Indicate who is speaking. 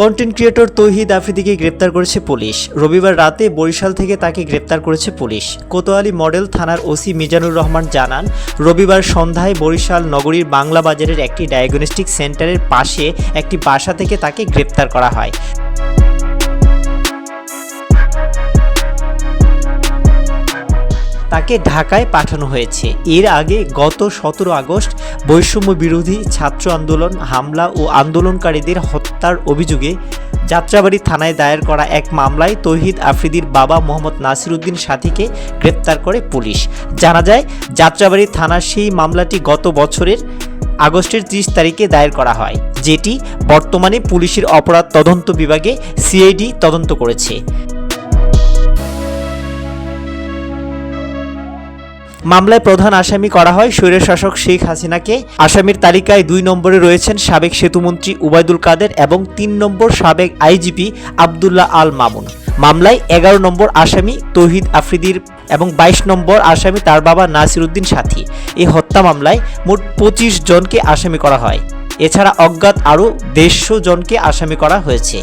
Speaker 1: Content creator তৌহিদ আফ্রিদিকে গ্রেপ্তার করেছে police. রবিবার রাতে বরিশাল থেকে তাকে গ্রেপ্তার করেছে পুলিশ। কোতোয়ালি মডেল থানার ওসি মিজানুর রহমান জানান, রবিবার সন্ধ্যায় বরিশাল নগরীর বাংলা বাজারের একটি ডায়াগনস্টিক সেন্টারের পাশে একটি বাসা থেকে তাকে গ্রেপ্তার করা হয়। তাকে ঢাকায় পাঠানো হয়েছে। এর আগে গত সতেরো আগস্ট বৈষম্য বিরোধী ছাত্র আন্দোলন, হামলা ও আন্দোলনকারীদের হত্যার অভিযোগে যাত্রাবাড়ি থানায় দায়ের করা এক মামলায় তৌহিদ আফ্রিদির বাবা মোহাম্মদ নাসিরুদ্দিন সাথীকে গ্রেপ্তার করে পুলিশ। জানা যায়, যাত্রাবাড়ি থানার সেই মামলাটি গত বছরের আগস্টের ত্রিশ তারিখে দায়ের করা হয়, যেটি বর্তমানে পুলিশের অপরাধ তদন্ত বিভাগে সিআইডি তদন্ত করেছে। মামলায় প্রধান আসামি করা হয় স্বৈরশাসক শেখ হাসিনাকে। আসামির তালিকায় দুই নম্বরে রয়েছেন সাবেক সেতুমন্ত্রী উবায়দুল কাদের এবং তিন নম্বর সাবেক আইজিপি আবদুল্লাহ আল মামুন। মামলায় এগারো নম্বর আসামি তৌহিদ আফ্রিদির এবং বাইশ নম্বর আসামি তার বাবা নাসিরুদ্দিন সাথী। এই হত্যা মামলায় মোট পঁচিশ জনকে আসামি করা হয়। এছাড়া অজ্ঞাত আরও দেড়শো জনকে আসামি করা হয়েছে।